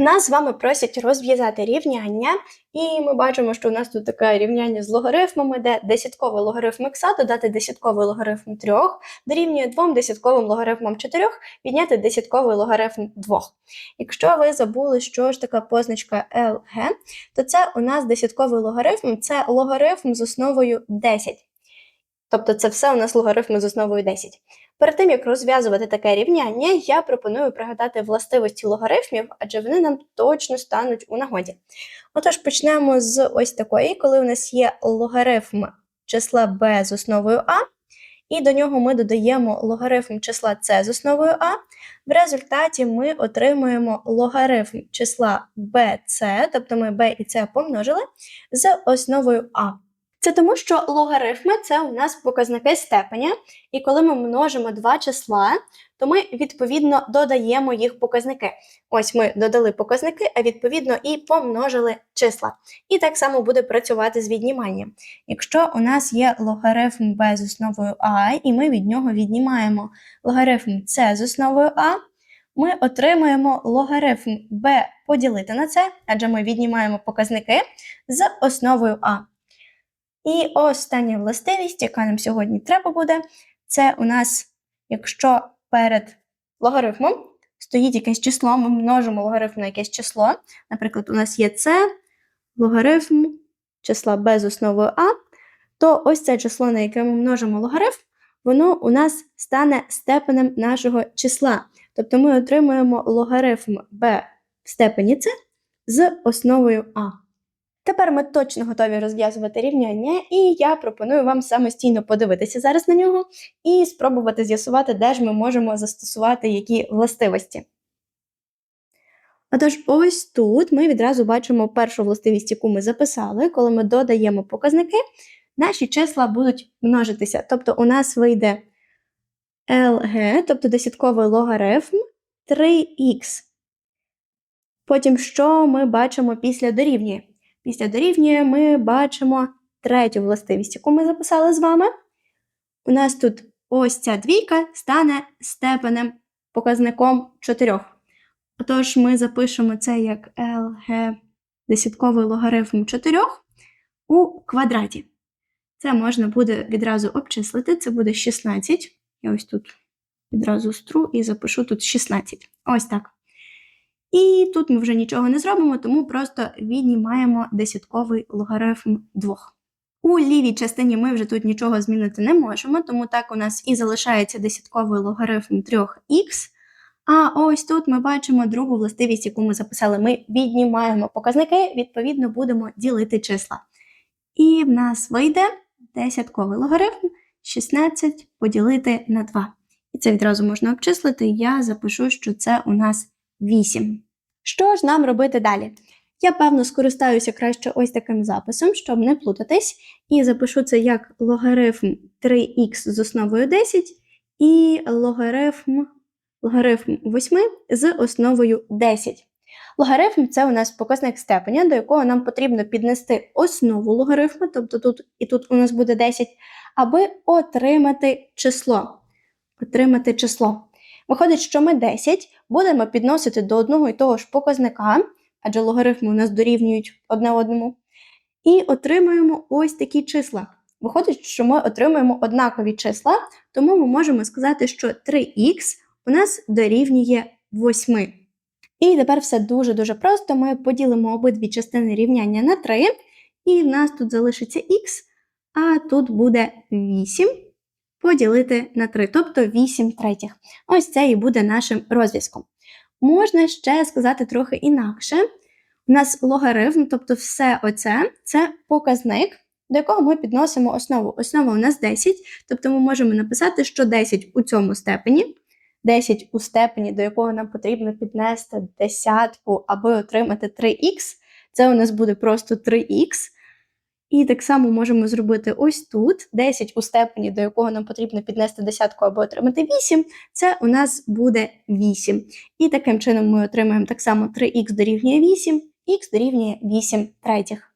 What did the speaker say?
Нас з вами просять розв'язати рівняння, і ми бачимо, що у нас тут таке рівняння з логарифмами, де десятковий логарифм х додати десятковий логарифм 3 дорівнює двом десятковим логарифмам 4 відняти десятковий логарифм 2. Якщо ви забули, що ж така позначка LG, то це у нас десятковий логарифм, це логарифм з основою 10. Тобто це все у нас логарифми з основою 10. Перед тим як розв'язувати таке рівняння, я пропоную пригадати властивості логарифмів, адже вони нам точно стануть у нагоді. Отож, почнемо з ось такої, коли у нас є логарифм числа b з основою а, і до нього ми додаємо логарифм числа c з основою а. В результаті ми отримуємо логарифм числа bc, тобто ми b і c помножили, з основою а. Це тому, що логарифми це у нас показники степеня, і коли ми множимо два числа, то ми відповідно додаємо їх показники. Ось ми додали показники, а відповідно і помножили числа. І так само буде працювати з відніманням. Якщо у нас є логарифм b з основою а, і ми від нього віднімаємо логарифм c з основою а, ми отримуємо логарифм b поділити на це, адже ми віднімаємо показники з основою а. І остання властивість, яка нам сьогодні треба буде, це у нас, якщо перед логарифмом стоїть якесь число, ми множимо логарифм на якесь число. Наприклад, у нас є це логарифм числа b з основою а, то ось це число, на яке ми множимо логарифм, воно у нас стане степенем нашого числа. Тобто ми отримуємо логарифм b в степені c з основою а. Тепер ми точно готові розв'язувати рівняння, і я пропоную вам самостійно подивитися зараз на нього і спробувати з'ясувати, де ж ми можемо застосувати які властивості. Отож, ось тут ми відразу бачимо першу властивість, яку ми записали, коли ми додаємо показники, наші числа будуть множитися. Тобто у нас вийде LG, тобто десятковий логарифм 3х. Потім, що ми бачимо після дорівнює? Після дорівнює ми бачимо третю властивість, яку ми записали з вами. У нас тут ось ця двійка стане степенем показником 4. Отож, ми запишемо це як LG десятковий логарифм 4 у квадраті. Це можна буде відразу обчислити, це буде 16. Я ось тут відразу стру і запишу тут 16. Ось так. І тут ми вже нічого не зробимо, тому просто віднімаємо десятковий логарифм 2. У лівій частині ми вже тут нічого змінити не можемо, тому так у нас і залишається десятковий логарифм 3х. А ось тут ми бачимо другу властивість, яку ми записали. Ми віднімаємо показники, відповідно, будемо ділити числа. І в нас вийде десятковий логарифм 16 поділити на 2. І це відразу можна обчислити. Я запишу, що це у нас 8. Що ж нам робити далі? Я, певно, скористаюся краще ось таким записом, щоб не плутатись, і запишу це як логарифм 3х з основою 10 і логарифм, логарифм 8 з основою 10. Логарифм це у нас показник степеня, до якого нам потрібно піднести основу логарифму, тобто тут і тут у нас буде 10, аби отримати число. Отримати число. Виходить, що ми 10 будемо підносити до одного і того ж показника, адже логарифми у нас дорівнюють одне одному, і отримуємо ось такі числа. Виходить, що ми отримуємо однакові числа, тому ми можемо сказати, що 3х у нас дорівнює 8. І тепер все дуже-дуже просто. Ми поділимо обидві частини рівняння на 3, і в нас тут залишиться х, а тут буде 8 поділити на 3, тобто 8 третіх. Ось це і буде нашим розв'язком. Можна ще сказати трохи інакше. У нас логарифм, тобто все оце це показник, до якого ми підносимо основу. Основа у нас 10, тобто ми можемо написати, що 10 у цьому степені, 10 у степені, до якого нам потрібно піднести десятку, аби отримати 3х. Це у нас буде просто 3х. І так само можемо зробити ось тут 10 у степені, до якого нам потрібно піднести десятку або отримати 8, це у нас буде 8. І таким чином ми отримаємо так само 3х дорівнює 8, х дорівнює 8 третіх.